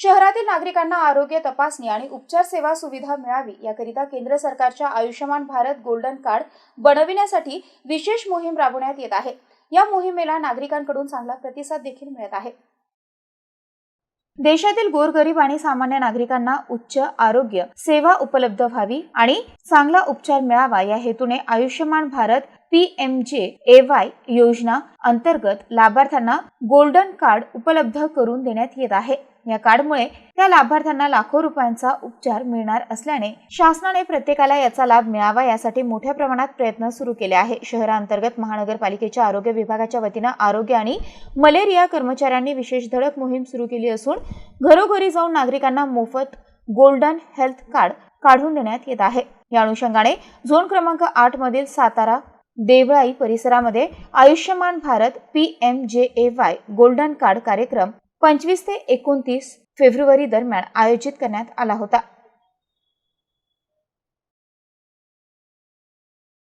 शहरातील नागरिकांना आरोग्य तपासणी आणि उपचार सेवा सुविधा मिळावी याकरिता केंद्र सरकारच्या आयुष्यमान भारत गोल्डन कार्ड बनविण्यासाठी विशेष मोहीम राबवण्यात येत आहे. या मोहिमेला नागरिकांकडून चांगला प्रतिसाद देखील मिळत आहे. देशातील गोरगरीब आणि सामान्य नागरिकांना उच्च आरोग्य सेवा उपलब्ध व्हावी आणि चांगला उपचार मिळावा या हेतूने आयुष्यमान भारत पी एम जे ए वाय योजना अंतर्गत लाभार्थ्यांना गोल्डन कार्ड उपलब्ध करून देण्यात येत आहे. या कार्डमुळे त्या लाभार्थ्यांना लाखो रुपयांचा उपचार मिळणार असल्याने शासनाने प्रत्येकाला याचा लाभ मिळावा यासाठी मोठ्या प्रमाणात प्रयत्न सुरू केले आहे. शहरांतर्गत महानगरपालिकेच्या आरोग्य विभागाच्या वतीनं आरोग्य आणि मलेरिया कर्मचाऱ्यांनी विशेष धडक मोहीम सुरू केली असून घरोघरी जाऊन नागरिकांना मोफत गोल्डन हेल्थ कार्ड काढून देण्यात येत आहे. या अनुषंगाने झोन क्रमांक आठ मधील सातारा देवळाई परिसरामध्ये आयुष्यमान भारत पी एम जे ए वाय गोल्डन कार्ड कार्यक्रम पंचवीस ते एकोणतीस फेब्रुवारी दरम्यान आयोजित करण्यात आला होता.